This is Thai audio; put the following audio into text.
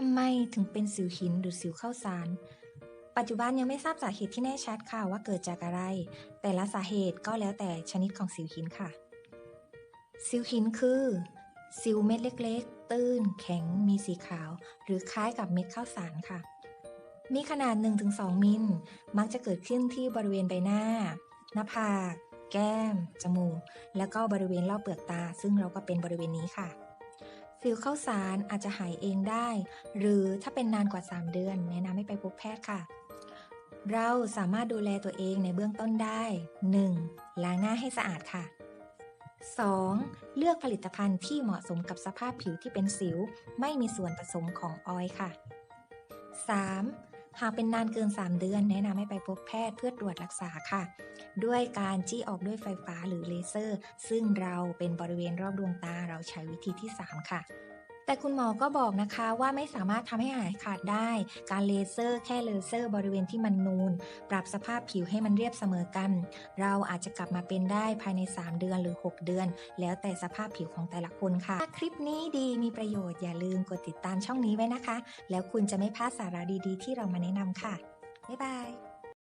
ทำไมถึงเป็นสิวหินหรือสิวข้าวสาร ปัจจุบันยังไม่ทราบสาเหตุที่แน่ชัดค่ะว่าเกิดจากอะไร แต่ละสาเหตุก็แล้วแต่ชนิดของสิวหินค่ะ สิวหินคือ สิวเม็ดเล็กๆ ตื้น แข็ง มีสีขาว หรือคล้ายกับเม็ดข้าวสารค่ะ มีขนาด 1-2 มิล มักจะเกิดขึ้นที่บริเวณใบหน้า หน้าผาก แก้ม จมูก แล้วก็บริเวณรอบเปลือกตา ซึ่งเราก็เป็นบริเวณนี้ค่ะ สิวข้าสารอาจจะหายเองได้ หรือถ้าเป็นนานกว่า 3 เดือน แนะนำให้ไปพบแพทย์ค่ะ เราสามารถดูแลตัวเองในเบื้องต้นได้ 1. ล้างหน้าให้สะอาดค่ะ 2. เลือกผลิตภัณฑ์ที่เหมาะสมกับสภาพผิวที่เป็นสิว ไม่มีส่วนผสมของออยล์ค่ะ 3. หากเป็นนานเกิน 3 เดือน แนะนำให้ไปพบแพทย์เพื่อตรวจรักษาค่ะ ด้วยการจี้ออกด้วยไฟฟ้าหรือเลเซอร์ ซึ่งเราเป็นบริเวณรอบดวงตาเราใช้วิธีที่ 3 ค่ะ แต่คุณหมอก็บอกนะคะว่าไม่สามารถทำให้หายขาดได้ การเลเซอร์แค่เลเซอร์บริเวณที่มันนูน ปรับสภาพผิวให้มันเรียบเสมอกัน เราอาจจะกลับมาเป็นได้ภายใน 3 เดือนหรือ 6 เดือน แล้วแต่สภาพผิวของแต่ละคนค่ะถ้าคลิปนี้ดีมีประโยชน์อย่าลืมกดติดตามช่องนี้ไว้นะคะ แล้วคุณจะไม่พลาดสาระดีๆ ที่เรามาแนะนำค่ะบ๊ายบาย